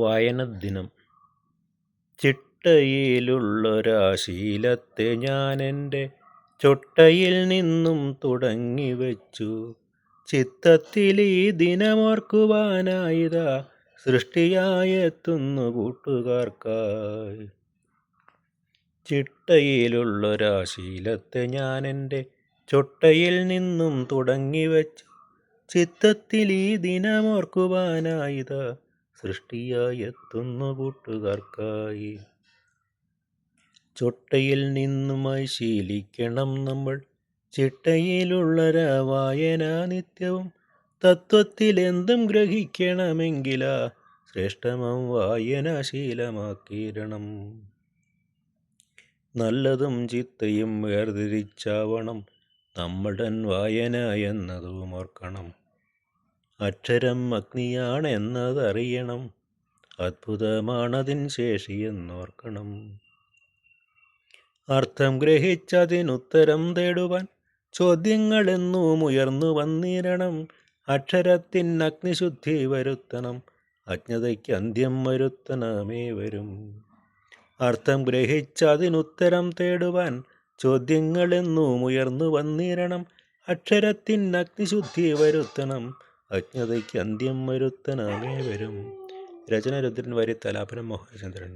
വായനദിനം. ചിട്ടയിലുള്ളൊരാശീലത്തെ ഞാനെന്റെ ചൊട്ടയിൽ നിന്നും തുടങ്ങി വച്ചു ചിത്തത്തിൽ ഈ ദിനമോർക്കുവാനായിതാ സൃഷ്ടിയായെത്തുന്നു കൂട്ടുകാർക്കായി. ചിട്ടയിലുള്ളൊരാശീലത്തെ ഞാനെന്റെ ചൊട്ടയിൽ നിന്നും തുടങ്ങി വച്ചു ചിത്തത്തിൽ ഈ ദിനമോർക്കുവാനായിതാ സൃഷ്ടിയായെത്തുന്നു കൂട്ടുകാർക്കായി. ചൊട്ടയിൽ നിന്നുമായി ശീലിക്കണം നമ്മൾ. ചിട്ടയിലുള്ള രാവായന നിത്യവും തത്വത്തിൽ എന്തും ഗ്രഹിക്കണമെങ്കിലാ ശ്രേഷ്ഠമം വായന ശീലമാക്കിയിടണം. നല്ലതും ചിത്തയും വേർതിരിച്ചാവണം. നമ്മടൻ വായന എന്നതും ഓർക്കണം. അക്ഷരം അഗ്നിയാണെന്നതറിയണം. ശേഷി ശേഷിയെന്നോർക്കണം അർത്ഥം ഗ്രഹിച്ചതിനുത്തരം തേടുവാൻ ചോദ്യങ്ങളെന്നും ഉയർന്നു വന്നിരണം. അക്ഷരത്തിൻ അഗ്നിശുദ്ധി വരുത്തണം. അജ്ഞതയ്ക്ക് അന്ത്യം വരുത്തണമേ വരും. അർത്ഥം ഗ്രഹിച്ചതിനുത്തരം തേടുവാൻ ചോദ്യങ്ങളെന്നും ഉയർന്നു വന്നിരണം. അക്ഷരത്തിൻ അഗ്നിശുദ്ധി വരുത്തണം. അജ്ഞതയ്ക്ക് അന്ത്യം വരുത്തനാമേവരും രചന രുദ്രൻ വരി തലാപനം മോഹനചന്ദ്രൻ